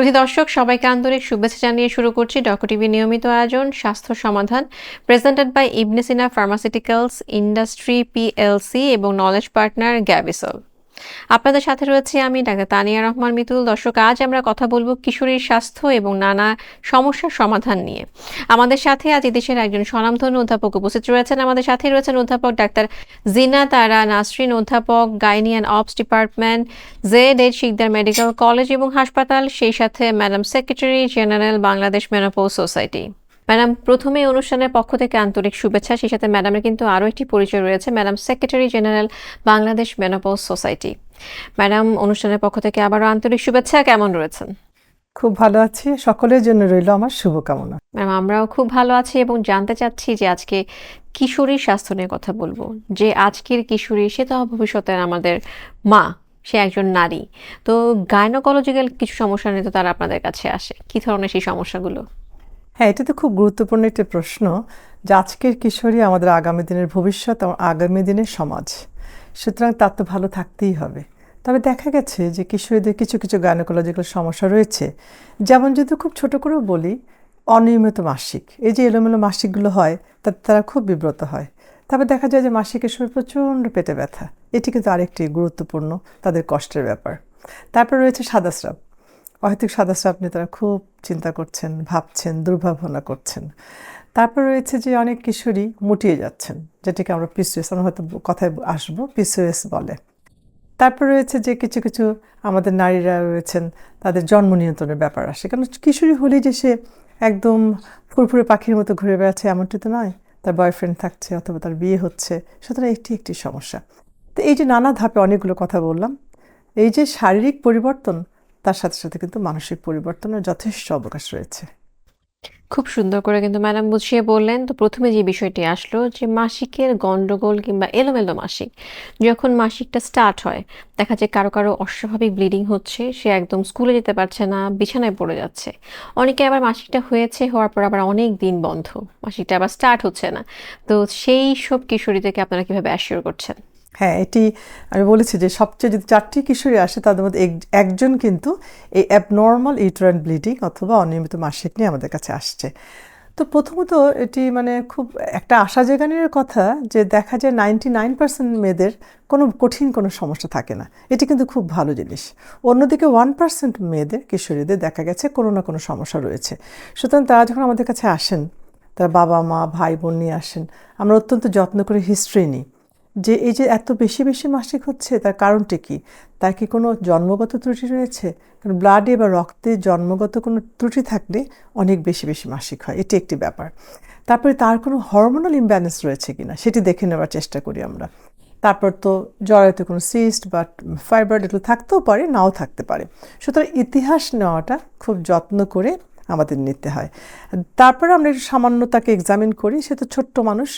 সুধী দর্শক, সবাইকে আন্তরিক শুভেচ্ছা জানিয়ে শুরু করছি ডক টিভি নিয়মিত আয়োজন, স্বাস্থ্য সমাধান presented by Ibnesina pharmaceuticals industry PLC এবং নলেজ পার্টনার গ্যাবিসল আপনাদের সাথে রয়েছে আমি ডাক্তার তানিয়া রহমান মিতুল। দর্শক, আজ আমরা কথা বলব কিশোরীর স্বাস্থ্য এবং নানা সমস্যার সমাধান নিয়ে। আমাদের সাথে আজ দেশের একজন স্বনামধন্য অধ্যাপক উপস্থিত রয়েছেন। আমাদের সাথে রয়েছেন অধ্যাপক ডাক্তার জিনা তারা নাসরিন, অধ্যাপক গাইনিয়ান obs department, Z H Sikdar medical college এবং হাসপাতাল, সেই সাথে madam secretary general Bangladesh menopause society. Madam প্রথমে অনুষ্ঠানের পক্ষ থেকে আন্তরিক শুভেচ্ছা। সেই সাথে ম্যাডামের কিন্তু আরও একটি পরিচয় রয়েছে। Madam secretary general Bangladesh menopause society. Madam অনুষ্ঠানের পক্ষ থেকে আবারও আন্তরিক শুভেচ্ছা। কেমন রয়েছেন? খুব ভালো আছি। সকলের জন্য রইল আমার শুভকামনা। ম্যাম আমরাও খুব ভালো আছি এবং জানতে চাচ্ছি যে আজকে কিশোরীর স্বাস্থ্য নিয়ে কথা বলব। যে আজকের কিশোরী সে তো ভবিষ্যতের আমাদের মা সে একজন নারী। তো গাইনোকোলজিক্যাল কিছু সমস্যা নিয়ে তো তারা আপনাদের কাছে আসে। কি ধরনের সেই সমস্যাগুলো? হ্যাঁ এটা তো খুব গুরুত্বপূর্ণ একটি প্রশ্ন যে আজকের কিশোরী আমাদের আগামী দিনের ভবিষ্যৎ এবং আগামী দিনের সমাজ। সুতরাং তার তো ভালো থাকতেই হবে। তবে দেখা গেছে যে কিশোরীদের কিছু কিছু গাইনোকোলজিক্যাল সমস্যা রয়েছে। যেমন যদি খুব ছোট করেও বলি, অনিয়মিত মাসিক। এই যে এলোমেলো মাসিকগুলো হয়, তাতে তারা খুব বিব্রত হয়। তবে দেখা যায় যে মাসিকের সময় প্রচণ্ড পেটে ব্যথা। এটি কিন্তু আরেকটি গুরুত্বপূর্ণ তাদের কষ্টের ব্যাপার। তারপর রয়েছে সাদাস্রাব। অহেতুক সদস্য আপনি তারা খুব চিন্তা করছেন, ভাবছেন, দুর্ভাবনা করছেন। তারপর রয়েছে যে অনেক কিশোরী মুটিয়ে যাচ্ছেন, যেটাকে আমরা পিসিএস আমরা হয়তো কথায় আসব পিসিএস বলে। তারপর রয়েছে যে কিছু কিছু আমাদের নারীরা রয়েছেন, তাদের জন্ম নিয়ন্ত্রণের ব্যাপার আসে। কারণ কিশোরী হলেই যে সে একদম ফুরফুরে পাখির মতো ঘুরে বেড়াচ্ছে এমনটি তো নয়। তার বয়ফ্রেন্ড থাকছে অথবা তার বিয়ে হচ্ছে, সুতরাং একটি একটি সমস্যা। তো এই যে নানা ধাপে অনেকগুলো কথা বললাম, এই যে শারীরিক পরিবর্তন তার সাথে সাথে কিন্তু মানসিক পরিবর্তনের যথেষ্ট অবকাশ রয়েছে। খুব সুন্দর করে কিন্তু ম্যাডাম বুঝিয়ে বললেন, তো প্রথমে যে বিষয়টি আসলো যে মাসিকের গন্ডগোল কিংবা এলোমেলো মাসিক, যখন মাসিকটা স্টার্ট হয়, দেখা যায় কারও কারও অস্বাভাবিক ব্লিডিং হচ্ছে, সে একদম স্কুলে যেতে পারছে না, বিছানায় পড়ে যাচ্ছে। অনেকে আবার মাসিকটা হয়েছে, হওয়ার পর আবার অনেক দিন বন্ধ, মাসিকটা আবার স্টার্ট হচ্ছে না। তো সেই সব কিশোরীদেরকে আপনারা কীভাবে অ্যাসিওর করছেন? হ্যাঁ এটি আমি বলেছি যে সবচেয়ে যদি চারটি কিশোরী আসে, তাদের মধ্যে একজন কিন্তু এই অ্যাবনর্মাল ইউটারাইন ব্লিডিং অথবা অনিয়মিত মাসিক নিয়ে আমাদের কাছে আসছে। তো প্রথমত এটি মানে খুব একটা আশা জাগানোর কথা যে দেখা যায় নাইনটি নাইন পার্সেন্ট মেয়েদের কোনো কঠিন কোনো সমস্যা থাকে না। এটি কিন্তু খুব ভালো জিনিস। অন্যদিকে ওয়ান পার্সেন্ট মেয়েদের, কিশোরীদের দেখা গেছে কোনো না কোনো সমস্যা রয়েছে। সুতরাং তারা যখন আমাদের কাছে আসেন, তার বাবা মা ভাই বোন নিয়ে আসেন, আমরা অত্যন্ত যত্ন করে হিস্ট্রি নিই। যে এই যে এত বেশি বেশি মাসিক হচ্ছে, তার কারণটি কি? তার কি কোনো জন্মগত ত্রুটি রয়েছে? কারণ ব্লাডে বা রক্তে জন্মগত কোনো ত্রুটি থাকলে অনেক বেশি বেশি মাসিক হয়। এটি একটি ব্যাপার। তারপরে তার কোনো হরমোনাল ইমব্যালেন্স রয়েছে কিনা, সেটি দেখে নেওয়ার চেষ্টা করি আমরা। তারপর তো জরায়ুতে কোনো সিস্ট বা ফাইব্রয়েড এগুলো থাকতেও পারে, নাও থাকতে পারে। সুতরাং ইতিহাস নেওয়াটা খুব যত্ন করে আমাদের নিতে হয়। তারপরে আমরা একটু সামান্য তাকে এক্সামিন করি, সে তো ছোট্ট মানুষ,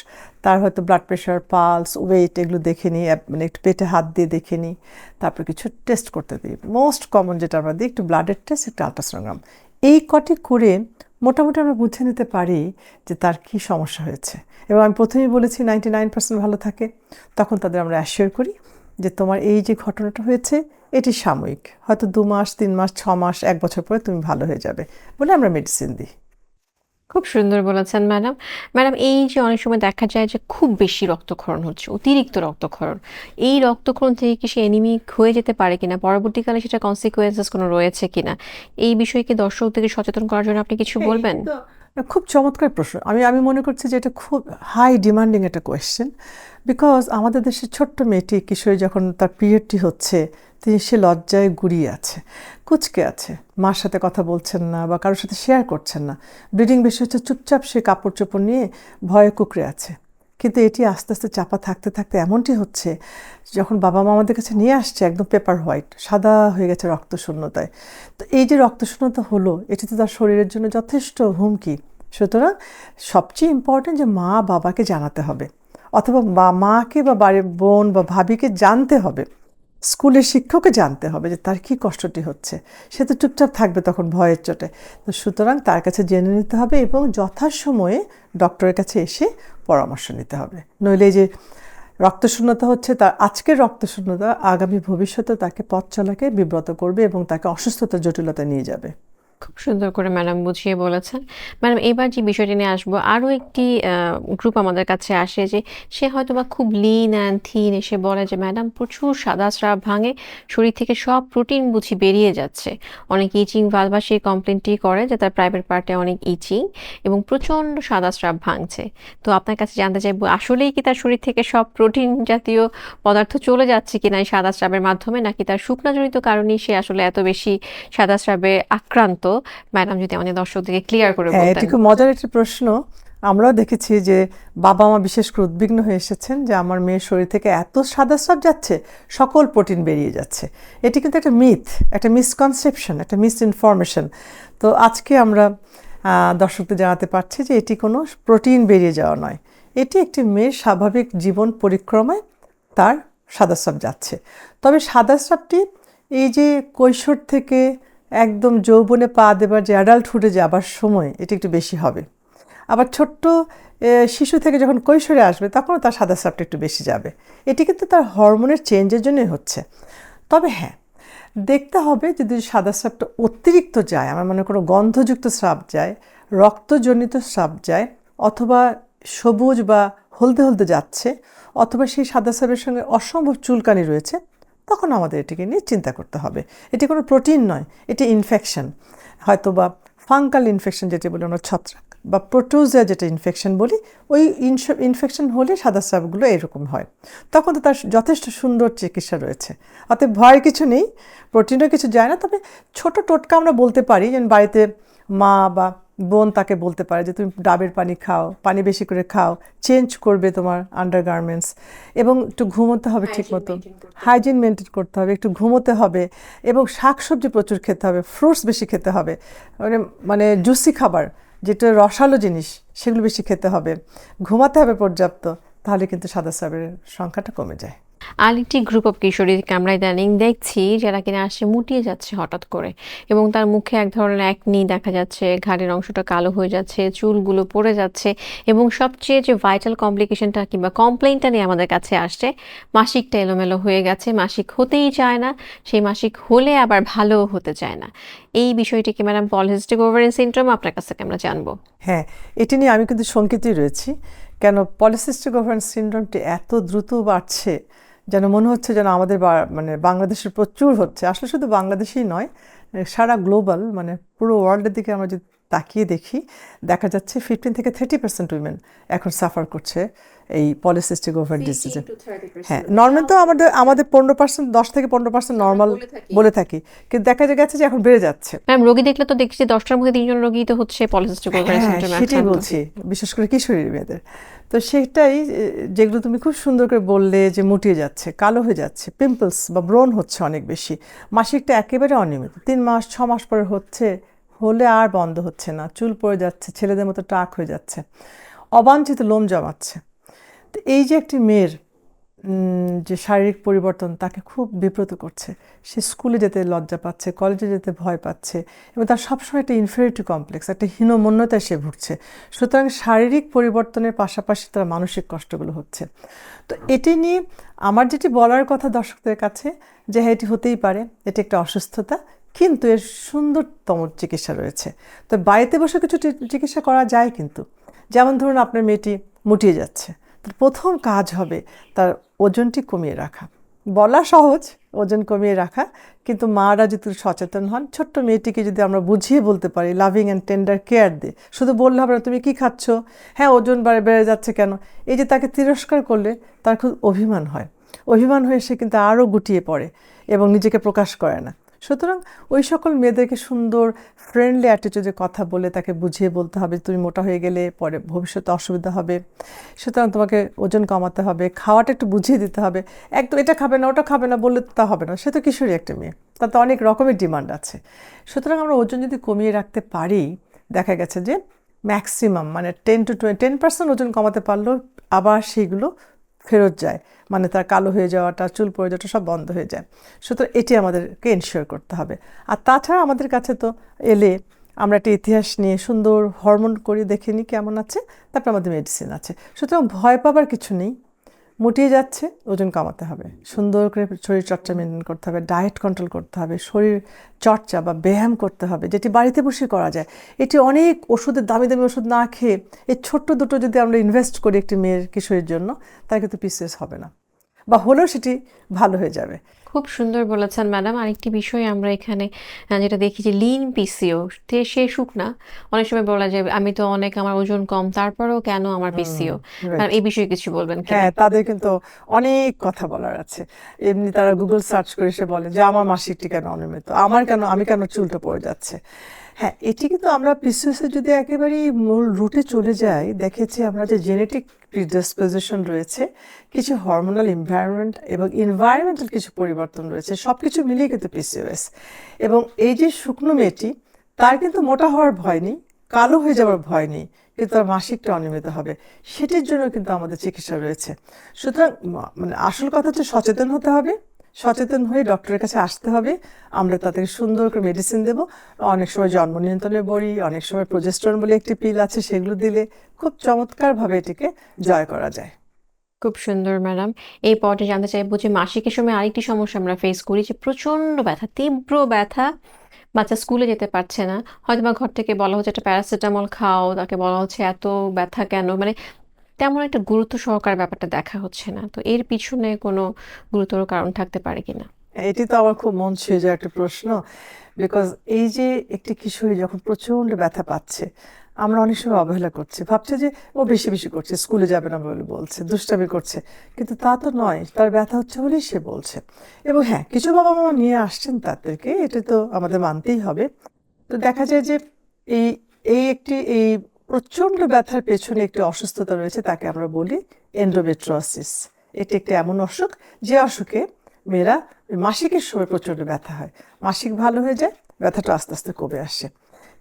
তার হয়তো ব্লাড প্রেশার পালস ওয়েট এগুলো দেখে নিই মানে একটু পেটে হাত দিয়ে দেখে নিই, তারপর কিছু টেস্ট করতে দিই। মোস্ট কমন যেটা আমরা দিই, একটু ব্লাডের টেস্ট একটু আলট্রাসোনোগ্রাম এই কটি করে মোটামুটি আমরা বুঝে নিতে পারি যে তার কি সমস্যা হয়েছে। এবং আমি প্রথমেই বলেছি নাইনটি নাইন পার্সেন্ট ভালো থাকে। তখন তাদের আমরা অ্যাসিওর করি। যে তোমার এই যে ঘটনাটা হয়েছে এটি সাময়িক। হয়তো দু মাস তিন মাস ছ মাস এক বছর পরে তুমি ভালো হয়ে যাবে বলে আমরা মেডিসিন দিই। খুব সুন্দর বলেছেন ম্যাডাম। ম্যাডাম এই যে অনেক সময় দেখা যায় যে খুব বেশি রক্তক্ষরণ হচ্ছে অতিরিক্ত রক্তক্ষরণ। এই রক্তক্ষরণ থেকে কি সে এনিমিক হয়ে যেতে পারে কিনা? পরবর্তীকালে সেটা কনসিকুয়েন্সেস কোনো রয়েছে কিনা? এই বিষয়ে কি দর্শকদেরকে সচেতন করার জন্য আপনি কিছু বলবেন? খুব চমৎকার প্রশ্ন। আমি আমি মনে করছি যে এটা খুব হাই ডিমান্ডিং একটা কোয়েশ্চেন বিকজ আমাদের দেশের ছোট্ট মেয়েটি কিশোরী যখন তার পিরিয়ডটি হচ্ছে, তিনি সে লজ্জায় গুড়িয়ে আছে, কুচকে আছে, মার সাথে কথা বলছেন না বা কারোর সাথে শেয়ার করছেন না। ব্লিডিং বেশি হচ্ছে চুপচাপ সে কাপড় চোপড় নিয়ে ভয়ে কুকড়ে আছে। কিন্তু এটি আস্তে আস্তে চাপা থাকতে থাকতে এমনটি হচ্ছে, যখন বাবা মা আমাদের কাছে নিয়ে আসছে একদম পেপার হোয়াইট, সাদা হয়ে গেছে রক্তশূন্যতায়। তো এই যে রক্তশূন্যতা হলো এটি তো তার শরীরের জন্য যথেষ্ট হুমকি। সুতরাং সবচেয়ে ইম্পর্টেন্ট যে মা বাবাকে জানাতে হবে, অথবা মাকে বা বাড়ির বোন বা ভাবিকে জানতে হবে। স্কুলের শিক্ষককে জানতে হবে যে তার কি কষ্টটি হচ্ছে। সে তো চুপচাপ থাকবে তখন ভয়ের চোটে। তো সুতরাং তার কাছে জেনে নিতে হবে এবং যথাসময়ে ডক্টরের কাছে এসে পরামর্শ নিতে হবে। নইলে যে রক্তশূন্যতা হচ্ছে, তার আজকের রক্তশূন্যতা আগামী ভবিষ্যতে তাকে পথ চলাকে বিব্রত করবে এবং তাকে অসুস্থতার জটিলতা নিয়ে যাবে। খুব সুন্দর করে ম্যাডাম বুঝিয়ে বলেছেন। ম্যাডাম, এবার যে বিষয়টি নিয়ে আসব, আরও একটি গ্রুপ আমাদের কাছে আসে যে সে হয়তো বা খুব লিন অ্যান্ড থিন এসে বলে যে, ম্যাডাম, প্রচুর সাদা স্রাব ভাঙে, শরীর থেকে সব প্রোটিন বুঝি বেরিয়ে যাচ্ছে। অনেক ইচিং ভালবা সেই কমপ্লেনটি করে যে, তার প্রাইভেট পার্টে অনেক ইচিং এবং প্রচণ্ড সাদা স্রাব ভাঙছে। তো আপনার কাছে জানতে চাইব, আসলেই কি তার শরীর থেকে সব প্রোটিন জাতীয় পদার্থ চলে যাচ্ছে কিনা এই সাদা স্রাবের মাধ্যমে, নাকি তার শুকনাজনিত কারণেই সে আসলে এত বেশি সাদা স্রাবে আক্রান্ত? ম্যাডাম যদি আমাদের দর্শকদেরকে ক্লিয়ার করে হ্যাঁ বলতেন। এটি খুব মজার একটি প্রশ্ন। আমরাও দেখেছি যে বাবা মা বিশেষ করে উদ্বিগ্ন হয়ে এসেছেন যে আমার মেয়ের শরীর থেকে এত সাদা স্রাব যাচ্ছে সকল প্রোটিন বেরিয়ে যাচ্ছে। এটি কিন্তু একটা মিথ একটা মিসকনসেপশন একটা মিস ইনফরমেশন তো আজকে আমরা দর্শকদের জানাতে পারছি যে এটি কোনো প্রোটিন বেরিয়ে যাওয়া নয়। এটি একটি মেয়ের স্বাভাবিক জীবন পরিক্রমায় তার সাদা স্রাব যাচ্ছে। তবে সাদা স্রাবটি এই যে কৈশোর থেকে একদম যৌবনে পা দেবার যে অ্যাডাল্টহুডে যাবার সময়, এটি একটু বেশি হবে। আবার ছোট্ট শিশু থেকে যখন কৈশোরে আসবে, তখনও তার সাদা স্রাবটা একটু বেশি যাবে। এটি কিন্তু তার হরমোনের চেঞ্জের জন্যই হচ্ছে। তবে হ্যাঁ দেখতে হবে যদি সাদা স্রাবটা অতিরিক্ত যায়, আমার মনে করো গন্ধযুক্ত স্রাব যায়, রক্তজনিত স্রাব যায়, অথবা সবুজ বা হলদে হলদে যাচ্ছে, অথবা সেই সাদা স্রাবের সঙ্গে অসম্ভব চুলকানি রয়েছে তখন আমাদের এটিকে নিয়ে চিন্তা করতে হবে। এটি কোনো প্রোটিন নয়, এটি ইনফেকশন হয়তো বা ফাঙ্কাল ইনফেকশন যেটি বলি আমরা ছত্রাক বা প্রোটোজিয়া যেটা ইনফেকশন বলি, ওই ইনফেকশন হলে সাদা স্রাবগুলো এরকম হয়। তখন তো তার যথেষ্ট সুন্দর চিকিৎসা রয়েছে। অতএব ভয়ের কিছু নেই, প্রোটিনও কিছু যায় না, তবে ছোট টোটকা আমরা বলতে পারি যেন বাড়িতে মা বা বোন তাকে বলতে পারে যে তুমি ডাবের পানি খাও পানি বেশি করে খাও চেঞ্জ করবে তোমার আন্ডারগার্মেন্টস এবং একটু ঘুমোতে হবে ঠিক মতো হাইজিন মেনটেন করতে হবে একটু ঘুমোতে হবে এবং শাকসবজি প্রচুর খেতে হবে ফ্রুটস বেশি খেতে হবে। মানে মানে জুসি খাবার যেটা রসালো জিনিস সেগুলো বেশি খেতে হবে। ঘুমাতে হবে পর্যাপ্ত তাহলে কিন্তু সাদা স্রাবের সংখ্যাটা কমে যায়। আরেকটি গ্রুপ অফ কিশোরীকে আমরা ইদানিং দেখছি, যারা কিনা আসে মুটিয়ে যাচ্ছে হঠাৎ করে। এবং তার মুখে এক ধরনের একনি দেখা যাচ্ছে, ঘাড়ের অংশটা কালো হয়ে যাচ্ছে, চুলগুলো পড়ে যাচ্ছে, এবং সবচেয়ে যে ভাইটাল কমপ্লিকেশনটা কিংবা কমপ্লেনটা নিয়ে আমাদের কাছে আসছে, মাসিকটা এলোমেলো হয়ে গেছে, মাসিক হতেই চায় না, সেই মাসিক হলে আবার ভালোও হতে চায় না। এই বিষয়টিকে ম্যাডাম পলিসিস্টিক ওভারিন সিনড্রোম আপনার কাছ থেকে আমরা জানব। হ্যাঁ এটি নিয়ে আমি কিন্তু শঙ্কিতই রয়েছি। কেন পলিসিস্টিক ওভারেন সিনড্রোমটি এত দ্রুত বাড়ছে? যেন মনে হচ্ছে যেন আমাদের মানে বাংলাদেশের প্রচুর হচ্ছে। আসলে শুধু বাংলাদেশেই নয়, সারা গ্লোবাল মানে পুরো ওয়ার্ল্ডের দিকে আমরা যদি তাকিয়ে দেখি দেখা যাচ্ছে ফিফটিন থেকে থার্টি পার্সেন্ট উইমেন এখন সাফার করছে এই পলিসিস্টিক ওভার ডিজিজে হ্যাঁ নর্মাল তো আমাদের আমাদের পনেরো পার্সেন্ট দশ থেকে পনেরো পার্সেন্ট নর্মাল বলে থাকি। কিন্তু দেখা গেছে যে এখন বেড়ে যাচ্ছে। ম্যাম রোগী দেখলে তো দেখছি দশটার মধ্যে তিনজন রোগী তো হচ্ছে পলিসিস্টিক হ্যাঁ সেটাই বলছি বিশেষ করে কিশোরী মেয়েদের। তো সেটাই যেগুলো তুমি খুব সুন্দর করে বললে যে মুটিয়ে যাচ্ছে কালো হয়ে যাচ্ছে পিম্পলস বা ব্রণ হচ্ছে অনেক বেশি। মাসিকটা একেবারে অনিয়মিত। তিন মাস ছ মাস পরে হচ্ছে হলে আর বন্ধ হচ্ছে না। চুল পড়ে যাচ্ছে, ছেলেদের মতো টাক হয়ে যাচ্ছে। অবাঞ্ছিত লোম জমাচ্ছে। তো এই যে একটি মেয়ের যে শারীরিক পরিবর্তন তাকে খুব বিব্রত করছে। সে স্কুলে যেতে লজ্জা পাচ্ছে, কলেজে যেতে ভয় পাচ্ছে এবং তার সবসময় একটা ইনফেরিটি কমপ্লেক্স একটা হীনমন্যতায় সে ভুগছে। সুতরাং শারীরিক পরিবর্তনের পাশাপাশি তার মানসিক কষ্টগুলো হচ্ছে। তো এটি নিয়ে আমার যেটি বলার কথা দর্শকদের কাছে যে হ্যাঁ এটি হতেই পারে, এটি একটা অসুস্থতা কিন্তু এর সুন্দরতম চিকিৎসা রয়েছে। তো বাড়িতে বসে কিছু চিকিৎসা করা যায় কিন্তু। যেমন ধরুন আপনার মেয়েটি মুটিয়ে যাচ্ছে। তার প্রথম কাজ হবে তার ওজনটি কমিয়ে রাখা। বলা সহজ, ওজন কমিয়ে রাখা। কিন্তু মারা যদি সচেতন হন, ছোট্ট মেয়েটিকে যদি আমরা বুঝিয়ে বলতে পারি লাভিং অ্যান্ড টেন্ডার কেয়ার দিয়ে, শুধু বললে হবে না, তুমি কি খাচ্ছ? হ্যাঁ ওজন বাড়ে, বেড়ে যাচ্ছে কেন? এই যে তাকে তিরস্কার করলে তার খুব অভিমান হয়। অভিমান হয়ে সে কিন্তু আরও গুটিয়ে পড়ে এবং নিজেকে প্রকাশ করে না। সুতরাং ওই সকল মেয়েদেরকে সুন্দর ফ্রেন্ডলি অ্যাটিটিউডে কথা বলে তাকে বুঝিয়ে বলতে হবে তুমি মোটা হয়ে গেলে পরে ভবিষ্যতে অসুবিধা হবে। সুতরাং তোমাকে ওজন কমাতে হবে, খাওয়াটা একটু বুঝিয়ে দিতে হবে। একদম এটা খাবে না, ওটা খাবে না, বললে তো তা হবে না। সে তো কিশোরী একটা মেয়ে। তার তো অনেক রকমের ডিমান্ড আছে। সুতরাং আমরা ওজন যদি কমিয়ে রাখতে পারি, দেখা গেছে যে ম্যাক্সিমাম মানে ten to twenty ten percent ওজন কমাতে পারলেও আবার সেইগুলো ফেরত যায়। মানে তার কালো হয়ে যাওয়াটা, চুল পড়ে যাওয়াটা সব বন্ধ হয়ে যায়। সুতরাং এটি আমাদেরকে এনশিওর করতে হবে। আর তাছাড়া আমাদের কাছে তো এলে আমরা একটা ইতিহাস নিয়ে সুন্দর হরমোন করে দেখে নিই কেমন আছে। তারপর আমাদের মেডিসিন আছে। সুতরাং ভয় পাবার কিছু নেই। মুটিয়ে যাচ্ছে, ওজন কমাতে হবে। সুন্দর করে শরীর চর্চা মেনটেন করতে হবে ডায়েট কন্ট্রোল করতে হবে, শরীর চর্চা বা ব্যায়াম করতে হবে, যেটি বাড়িতে বসে করা যায়। এটি অনেক ওষুধের, দামি দামি ওষুধ না খেয়ে এই ছোট্ট দুটো যদি আমরা ইনভেস্ট করি একটি মেয়ের কিশোরের জন্য, তার কিন্তু পিসেস হবে না। বা হলেও সেটি ভালো হয়ে যাবে। খুব সুন্দর বলেছেন ম্যাডাম। আরেকটি বিষয় আমরা এখানে যেটা দেখি যে লিন পিসিও সে শুকনা অনেক সময় বলা যায় আমি তো অনেক আমার ওজন কম তারপরেও কেন আমার পিসিও এই বিষয়ে কিছু বলবেন হ্যাঁ তাদের কিন্তু অনেক কথা বলার আছে। এমনি তারা গুগল সার্চ করে এসে বলে যে আমার মাসিকটি কেন অনিয়মিত? আমার কেন আমি কেন চুলটা পড়ে যাচ্ছে? হ্যাঁ এটি কিন্তু আমরা পিসিওসের যদি একেবারেই মূল রুটে চলে যাই দেখেছি আমরা যে জেনেটিক প্রিডিসপোজিশন রয়েছে কিছু হরমোনাল এনভায়রনমেন্ট এবং এনভায়রনমেন্টাল কিছু পরিবর্তন রয়েছে সব কিছু মিলিয়ে কিন্তু পিসিওএস এবং এই যে শুকনো মেয়েটি, তার কিন্তু মোটা হওয়ার ভয় নেই, কালো হয়ে যাওয়ার ভয় নেই, কিন্তু তার মাসিকটা অনিয়মিত হবে। সেটির জন্য কিন্তু আমাদের চিকিৎসা রয়েছে। সুতরাং মানে আসল কথা হচ্ছে সচেতন হতে হবে, সচেতন হয়ে ডক্টরের কাছে আসতে হবে। আমরা তাদেরকে সুন্দর করে মেডিসিন দেব। অনেক সময় জন্ম নিয়ন্ত্রণের বড়ি, অনেক সময় প্রজেস্টরন বলে একটি পিল আছে, সেগুলো দিলে খুব চমৎকারভাবে এটিকে জয় করা যায়। খুব সুন্দর, ম্যাডাম। এই পর্যায়ে জানতে চাইব যে মাসিকের সময় আরেকটি সমস্যা আমরা ফেস করি যে প্রচণ্ড ব্যথা, তীব্র ব্যথা। বাচ্চা স্কুলে যেতে পারছে না। হয়তো বা ঘর থেকে বলা হচ্ছে একটা প্যারাসিটামল খাও, তাকে বলা হচ্ছে এত ব্যথা কেন? মানে তেমন একটা গুরুত্ব সহকার ব্যাপারটা দেখা হচ্ছে না। তো এর পিছনে কোনো গুরুতর কারণ থাকতে পারে কিনা? এটি তো আমার খুব মন ছুঁয়ে যাওয়া একটা প্রশ্ন বিকজ এই যে একটি কিশোরী যখন প্রচণ্ড ব্যথা পাচ্ছে আমরা অনেক সময় অবহেলা করছি। ভাবছে যে ও বেশি বেশি করছে, স্কুলে যাবে না বলে বলছে, দুষ্টামি করছে। কিন্তু তা তো নয়, তার ব্যথা হচ্ছে বলেই সে বলছে। এবং হ্যাঁ কিছু বাবা মা নিয়ে আসছেন তাদেরকে, এটা তো আমাদের মানতেই হবে। তো দেখা যায় যে এই এই একটি, এই প্রচণ্ড ব্যথার পেছনে একটি অসুস্থতা রয়েছে তাকে আমরা বলি এন্ডোমেট্রোসিস এটি একটি এমন অসুখ যে অসুখে মেয়েরা মাসিকের সময় প্রচণ্ড ব্যথা হয়। মাসিক ভালো হয়ে যায়, ব্যথাটা আস্তে আস্তে কমে আসে।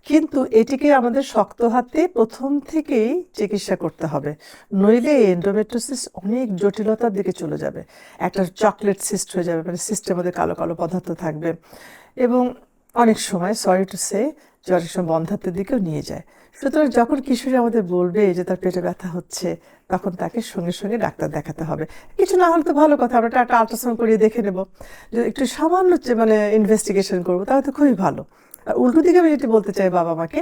কিন্তু এটিকে আমাদের শক্ত হাতে প্রথম থেকেই চিকিৎসা করতে হবে। নইলে এন্ডোমেট্রোসিস অনেক জটিলতার দিকে চলে যাবে। একটা চকলেট সিস্ট হয়ে যাবে মানে সিস্টের মধ্যে কালো কালো পদার্থ থাকবে। এবং অনেক সময় সরি টু সে অনেক সময় বন্ধাত্মের দিকেও নিয়ে যায়। সুতরাং যখন কিশোরী আমাদের বলবে যে তার পেটে ব্যথা হচ্ছে, তখন তাকে সঙ্গে সঙ্গে ডাক্তার দেখাতে হবে। কিছু না হলে তো ভালো কথা, আমরা একটা আল্ট্রাসাউন্ড করিয়ে দেখে নেব। যদি একটু সামান্য মানে ইনভেস্টিগেশন করব, তাহলে তো খুবই ভালো। আর উল্টো দিকে আমি যেটি বলতে চাই বাবা মাকে,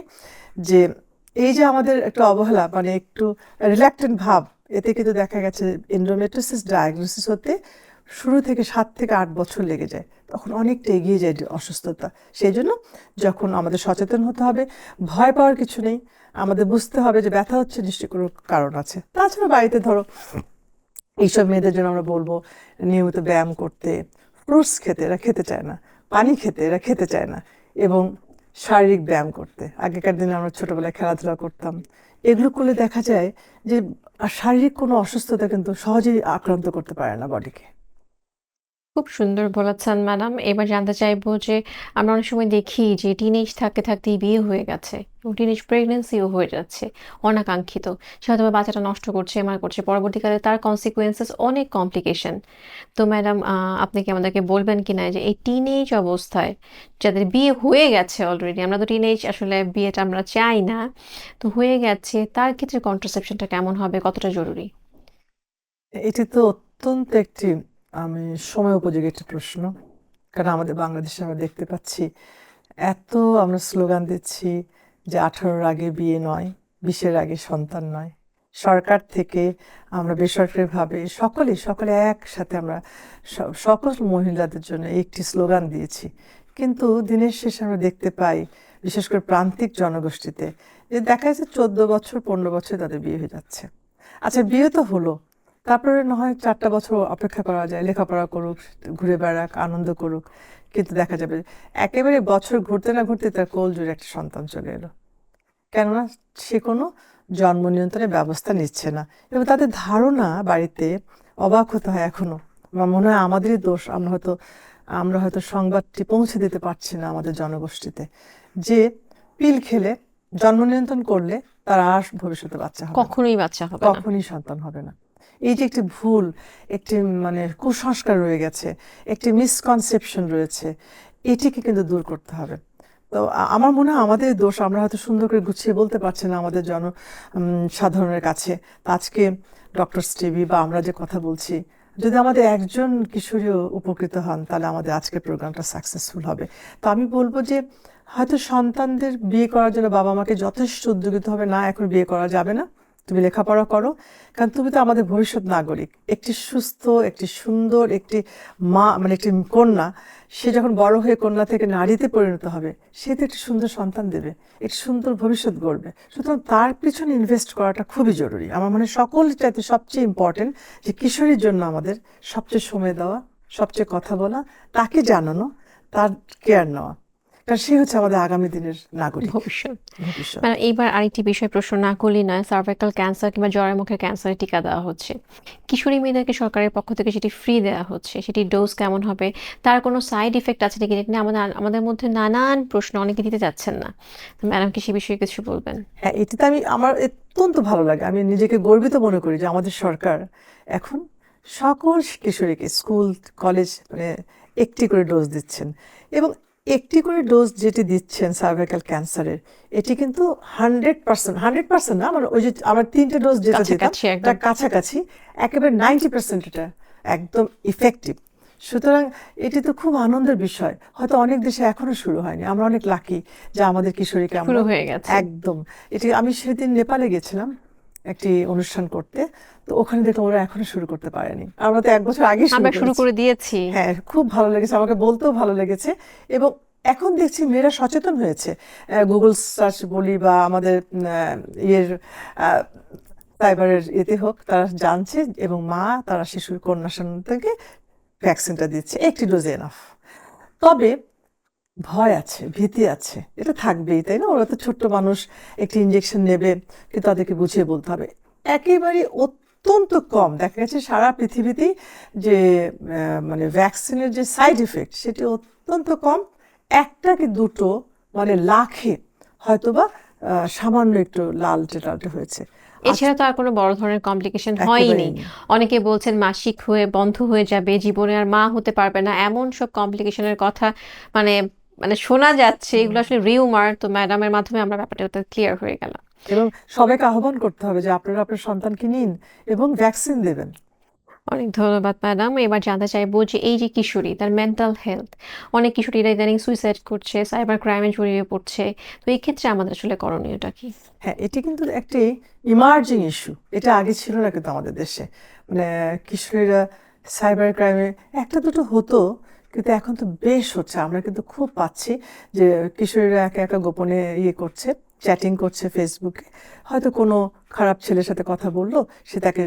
যে এই যে আমাদের একটা অবহেলা মানে একটু রিল্যাক্টেন্ট ভাব, এতে কিন্তু দেখা গেছে এন্ডোমেট্রোসিস ডায়াগনোসিস হতে শুরু থেকে সাত থেকে আট বছর লেগে যায়। তখন অনেকটা এগিয়ে যায় অসুস্থতা। সেই জন্য যখন আমাদের সচেতন হতে হবে, ভয় পাওয়ার কিছু নেই, আমাদের বুঝতে হবে যে ব্যথা হচ্ছে, নিশ্চয়ই কোনো কারণ আছে। তাছাড়া বাড়িতে ধরো, এইসব মেয়েদের জন্য আমরা বলব, নিয়মিত ব্যায়াম করতে, ফ্রুটস খেতে, এরা খেতে চায় না, পানি খেতে, এরা খেতে চায় না। এবং শারীরিক ব্যায়াম করতে। আগেকার দিনে আমরা ছোটবেলায় খেলাধুলা করতাম। এগুলো করলে দেখা যায় যে শারীরিক কোনো অসুস্থতা কিন্তু সহজেই আক্রান্ত করতে পারে না বডিকে খুব সুন্দর বলেছেন ম্যাডাম। এবার জানতে চাইব যে আমরা অনেক সময় দেখি যে টিনেজ থাকতে থাকতেই বিয়ে হয়ে গেছে এবং টিনেজ প্রেগনেন্সিও হয়ে যাচ্ছে অনাকাঙ্ক্ষিত। সে হয়তো বাচ্চাটা নষ্ট করছে এমআর করছে, পরবর্তীকালে তার কনসিকুয়েন্সেস অনেক কমপ্লিকেশন তো ম্যাডাম আপনি কি আমাদেরকে বলবেন কি না যে এই টিনেজ অবস্থায় যাদের বিয়ে হয়ে গেছে অলরেডি আমরা তো টিনেজ আসলে বিয়েটা আমরা চাই না, তো হয়ে গেছে, তার ক্ষেত্রে কন্ট্রাসেপশনটা কেমন হবে? কতটা জরুরি? এটি তো অত্যন্ত একটি আমি সময় উপযোগী একটা প্রশ্ন। কারণ আমাদের বাংলাদেশে আমরা দেখতে পাচ্ছি, এত আমরা স্লোগান দিচ্ছি যে আঠারোর আগে বিয়ে নয়, বিশের আগে সন্তান নয়। সরকার থেকে আমরা বেসরকারিভাবে সকলে সকলে একসাথে আমরা সকল মহিলাদের জন্য একটি স্লোগান দিয়েছি। কিন্তু দিনের শেষে আমরা দেখতে পাই, বিশেষ করে প্রান্তিক জনগোষ্ঠীতে, যে দেখা যাচ্ছে চোদ্দ বছর, পনেরো বছর তাদের বিয়ে হয়ে যাচ্ছে। আচ্ছা বিয়ে তো হলো তারপরে না হয় চারটা বছর অপেক্ষা করা যায় লেখাপড়া করুক ঘুরে বেড়াক আনন্দ করুক। কিন্তু দেখা যাবে একেবারে বছর ঘুরতে না ঘুরতে তার কোল জুড়ে একটা সন্তান চলে এলো। কেননা সে কোনো জন্ম নিয়ন্ত্রণের ব্যবস্থা নিচ্ছে না এবং তাদের ধারণা বাড়িতে অবাক হতে হয় এখনও আমার মনে হয় আমাদেরই দোষ। আমরা হয়তো আমরা হয়তো সংবাদটি পৌঁছে দিতে পারছি না আমাদের জনগোষ্ঠীতে। যে পিল খেলে জন্ম নিয়ন্ত্রণ করলে তার আর ভবিষ্যতে বাচ্চা হবে কখনোই বাচ্চা হবে কখনই সন্তান হবে না। এই যে একটি ভুল, একটি মানে কুসংস্কার রয়ে গেছে, একটি মিসকনসেপশন রয়েছে, এটিকে কিন্তু দূর করতে হবে। তো আমার মনে হয় আমাদের দোষ আমরা হয়তো সুন্দর করে গুছিয়ে বলতে পারছি না আমাদের জন সাধারণের কাছে। আজকে ডক্টর স্টিভি বা আমরা যে কথা বলছি, যদি আমাদের একজন কিশোরীও উপকৃত হন, তাহলে আমাদের আজকের প্রোগ্রামটা সাকসেসফুল হবে। তো আমি বলব যে, হয়তো সন্তানদের বিয়ে করার জন্য বাবা মাকে যথেষ্ট উদ্যোগিত হবে, না এখন বিয়ে করা যাবে না। তুমি লেখাপড়া করো, কারণ তুমি তো আমাদের ভবিষ্যৎ নাগরিক। একটি সুস্থ, একটি সুন্দর, একটি মা মানে একটি কন্যা, সে যখন বড় হয়ে কন্যা থেকে নারীতে পরিণত হবে, সে তো একটি সুন্দর সন্তান দেবে, একটি সুন্দর ভবিষ্যৎ গড়বে। সুতরাং তার পিছনে ইনভেস্ট করাটা খুবই জরুরি। আমার মনে সকল চাইতে সবচেয়ে ইম্পর্টেন্ট যে কিশোরীর জন্য আমাদের সবচেয়ে সময় দেওয়া, সবচেয়ে কথা বলা, তাকে জানানো, তার কেয়ার নেওয়া। কারণ সে হচ্ছে আমাদের আগামী দিনের নাগরিক। ভবিষ্যৎ। ম্যাডাম এইবার আরেকটি বিষয় প্রশ্ন না করলেই নয় সার্ভাইকাল ক্যান্সার কিংবা জ্বরের মুখের ক্যান্সারের টিকা দেওয়া হচ্ছে। কিশোরী মেয়েদেরকে সরকারের পক্ষ থেকে সেটি ফ্রি দেওয়া হচ্ছে। সেটি ডোজ কেমন হবে তার কোনো সাইড ইফেক্ট আছে নাকি নিয়ে আমাদের আমাদের মধ্যে নানান প্রশ্ন অনেকে দিতে যাচ্ছেন না। ম্যাডাম কি সে বিষয়ে কিছু বলবেন? হ্যাঁ এটিতে আমি আমার অত্যন্ত ভালো লাগে। আমি নিজেকে গর্বিত মনে করি যে আমাদের সরকার এখন সকল কিশোরীকে স্কুল কলেজ মানে একটি করে ডোজ দিচ্ছেন। এবং একটি করে ডোজ যেটি দিচ্ছেন সার্ভাইকাল ক্যান্সারের এটি কিন্তু হান্ড্রেড পার্সেন্ট হান্ড্রেড পার্সেন্ট না মানে ওই যে আমার তিনটে ডোজ যেটা দিতাম কাছাকাছি তার কাছাকাছি একেবারে নাইনটি পার্সেন্ট এটা একদম ইফেক্টিভ সুতরাং এটি তো খুব আনন্দের বিষয় হয়তো অনেক দেশে এখনও শুরু হয়নি আমরা অনেক লাকি যে আমাদের কিশোরীকে আমরা শুরু হয়ে গেছে। একদম এটি আমি সেদিন নেপালে গেছিলাম একটি অনুষ্ঠান করতে। তো ওখানে দেখলাম ওরা এখনও শুরু করতে পারেনি। আমরা তো এক বছর আগে আমরা শুরু করে দিয়েছি। হ্যাঁ খুব ভালো লেগেছে আমাকে বলতেও ভালো লেগেছে। এবং এখন দেখছি মেয়েরা সচেতন হয়েছে। গুগল সার্চ বলি বা আমাদের ইয়ের সাইবারের এতে হোক তারা জানছে এবং মা তারা শিশুর কন্যা সন্তানকে ভ্যাকসিনটা দিচ্ছে। একটি ডোজ এনাফ তবে ভয় আছে ভীতি আছে। এটা থাকবেই তাই না? ওরা তো ছোট্ট মানুষ একটি ইঞ্জেকশন নেবে কিন্তু তাদেরকে বুঝিয়ে বলতে হবে। একেবারে অত্যন্ত কম দেখা গেছে সারা পৃথিবীতেই যে মানে ভ্যাকসিনের যে সাইড এফেক্ট সেটি অত্যন্ত কম। একটা কি দুটো মানে লাখে হয়তোবা সামান্য একটু লালটে টালটে হয়েছে। এছাড়া তো আর কোনো বড় ধরনের কমপ্লিকেশন হয়নি অনেকে বলছেন মাসিক হয়ে বন্ধ হয়ে যাবে জীবনে আর মা হতে পারবে না। এমন সব কমপ্লিকেশনের কথা মানে মানে শোনা যাচ্ছে এগুলো আসলে রিউমার তো ম্যাডামের মাধ্যমে আমরা ব্যাপারটা ক্লিয়ার হয়ে গেল। এবং সবাইকে আহ্বান করতে হবে যে আপনারা আপনার সন্তানকে নিন এবং ভ্যাকসিন দেবেন। অনেক ধন্যবাদ ম্যাডাম এবার জানতে চাইব যে এই যে কিশোরী তার মেন্টাল হেলথ অনেক কিশোরীরা ইদানিং সুইসাইড করছে সাইবার ক্রাইমে জড়িয়ে পড়ছে তো এই ক্ষেত্রে আমাদের আসলে করণীয়টা কি? হ্যাঁ এটি কিন্তু একটি ইমার্জিং ইস্যু এটা আগে ছিল না কিন্তু আমাদের দেশে। মানে কিশোরীরা সাইবার ক্রাইমে একটা দুটো হতো কিন্তু এখন তো বেশ হচ্ছে, আমরা কিন্তু খুব পাচ্ছি যে কিশোরীরা একা একা গোপনে ইয়ে করছে চ্যাটিং করছে ফেসবুকে হয়তো কোনো খারাপ ছেলের সাথে কথা বলল, সে তাকে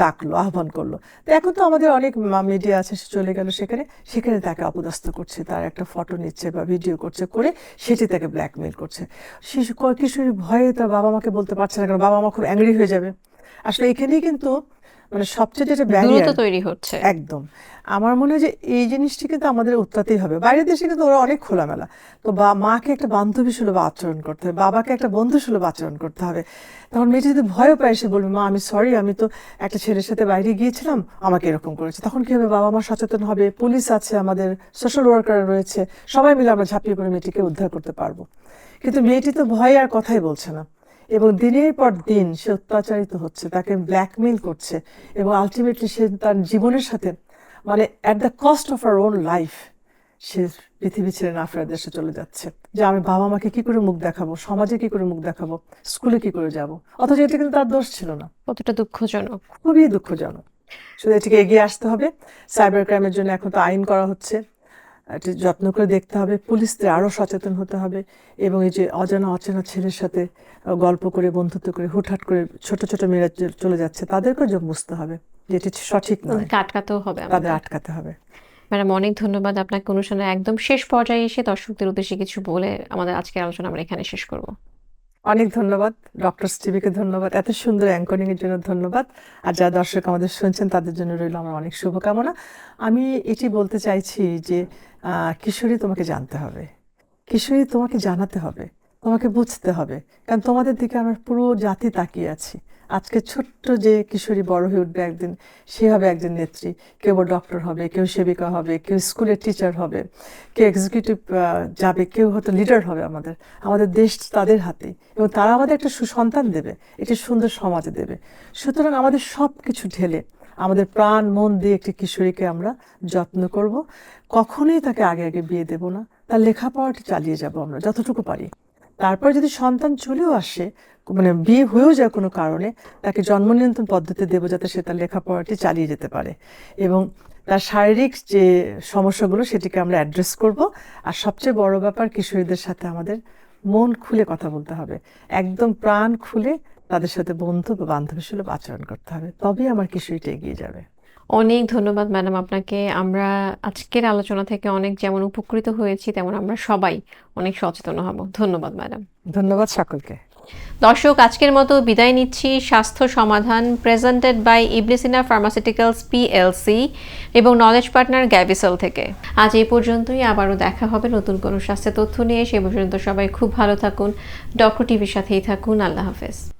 ডাকলো, আহ্বান করল। তো এখন তো আমাদের অনেক মিডিয়া আছে, সে চলে গেল সেখানে সেখানে তাকে অপদস্থ করছে, তার একটা ফটো নিচ্ছে বা ভিডিও করছে করে সেটি তাকে ব্ল্যাকমেল করছে। শিশু কিশোরী ভয়ে তার বাবা মাকে বলতে পারছে না, কারণ বাবা মা খুব অ্যাংরি হয়ে যাবে। আসলে এখানেই কিন্তু মানে সবচেয়ে যেটা ব্যারিয়ার তৈরি হচ্ছে। একদম। আমার মনে হয় যে এই জিনিসটি কিন্তু আমাদের উত্তাতেই হবে। বাইরের দেশে কিন্তু ওরা অনেক খোলামেলা। তো বা মাকে একটা বান্ধবী সুলভ আচরণ করতে হবে বাবাকে একটা বন্ধু সুলভ আচরণ করতে হবে। তখন মেয়েটি যদি ভয়ও পায় সে বলবে মা আমি সরি আমি তো একটা ছেলের সাথে বাইরে গিয়েছিলাম আমাকে এরকম করেছে। তখন কি হবে? বাবা মা সচেতন হবে পুলিশ আছে আমাদের সোশ্যাল ওয়ার্কার রয়েছে সবাই মিলে আমরা ঝাঁপিয়ে পড়ে মেয়েটিকে উদ্ধার করতে পারব। কিন্তু মেয়েটি তো ভয় আর কথাই বলছে না। এবং দিনের পর দিন সে অত্যাচারিত হচ্ছে তাকে ব্ল্যাকমেইল করছে এবং আলটিমেটলি সে তার জীবনের সাথে মানে at the cost of her own life সে পৃথিবী ছেড়ে না ফেরার দেশে চলে যাচ্ছে। যে আমি বাবা মাকে কি করে মুখ দেখাবো সমাজে কি করে মুখ দেখাবো স্কুলে কি করে যাব? অথচ এটা কিন্তু তার দোষ ছিল না। কতটা দুঃখজনক। খুবই দুঃখজনক। শুধু এটিকে এগিয়ে আসতে হবে। সাইবার ক্রাইমের জন্য এখন তো আইন করা হচ্ছে। এটি যত্ন করে দেখতে হবে পুলিশদের আরও সচেতন হতে হবে এবং এই যে অজানা অচেনা ছেলের সাথে গল্প করে বন্ধুত্ব করে হুটহাট করে ছোট ছোট মেয়েরা চলে যাচ্ছে তাদেরকেও যোগ বুঝতে হবে যেটি সঠিক নয়। আটকাতেও হবে তাদের আটকাতে হবে। ম্যাডাম অনেক ধন্যবাদ আপনাকে অনুষ্ঠানের একদম শেষ পর্যায়ে এসে দর্শকদের উদ্দেশ্যে কিছু বলে আমাদের আজকের আলোচনা আমরা এখানে শেষ করব। অনেক ধন্যবাদ। ডক্টর স্টিভিকে ধন্যবাদ। এত সুন্দর অ্যাঙ্করিং এর জন্য ধন্যবাদ। আর যারা দর্শক আমাদের শুনছেন তাদের জন্য রইল আমার অনেক শুভকামনা। আমি এটি বলতে চাইছি যে কিশোরী তোমাকে জানতে হবে। কিশোরী তোমাকে জানাতে হবে, তোমাকে বুঝতে হবে। কারণ তোমাদের দিকে আমরা পুরো জাতি তাকিয়ে আছি। আজকে ছোট্ট যে কিশোরী বড় হয়ে উঠবে একদিন, সে হবে একজন নেত্রী। কেউ বা ডক্টর হবে, কেউ সেবিকা হবে, কেউ স্কুলের টিচার হবে, কেউ এক্সিকিউটিভ যাবে, কেউ হয়তো লিডার হবে আমাদের। আমাদের দেশ তাদের হাতেই এবং তারা আমাদের একটা সুসন্তান দেবে, একটি সুন্দর সমাজে দেবে। সুতরাং আমাদের সব কিছু ঢেলে আমাদের প্রাণ, মন দিয়ে একটি কিশোরীকে আমরা যত্ন করব। কখনোই তাকে আগে আগে বিয়ে দেব না। তার লেখাপড়াটি চালিয়ে যাব আমরা, যতটুকু পারি। তারপর যদি সন্তান চলেও আসে মানে বিয়ে হয়েও যায় কোনো কারণে, তাকে জন্ম নিয়ন্ত্রণ পদ্ধতি দেবো যাতে সে তার লেখাপড়াটি চালিয়ে যেতে পারে এবং তার শারীরিক যে সমস্যাগুলো সেটিকে আমরা অ্যাড্রেস করব। আর সবচেয়ে বড় ব্যাপার, কিশোরীদের সাথে আমাদের মন খুলে কথা বলতে হবে। একদম প্রাণ খুলে তাদের সাথে বন্ধু বা বান্ধবী সুলভ আচরণ করতে হবে। তবেই আমার কিশোরীটা এগিয়ে যাবে। অনেক ধন্যবাদ ম্যাডাম আপনাকে। আমরা আজকের আলোচনা থেকে অনেক যেমন উপকৃত হয়েছি তেমন আমরা সবাই অনেক সচেতন হব। ধন্যবাদ ম্যাডাম। ধন্যবাদ সকলকে। দর্শক আজকের মতো বিদায় নিচ্ছি। স্বাস্থ্য সমাধান presented by Ibn Sina pharmaceuticals PLC এবং নলেজ পার্টনার গ্যাবিসেল থেকে। আজ এই পর্যন্তই। আবারও দেখা হবে নতুন কোনো স্বাস্থ্য তথ্য নিয়ে। সে পর্যন্ত সবাই খুব ভালো থাকুন। ডক্টর টিভির সাথেই থাকুন। আল্লাহ হাফেজ।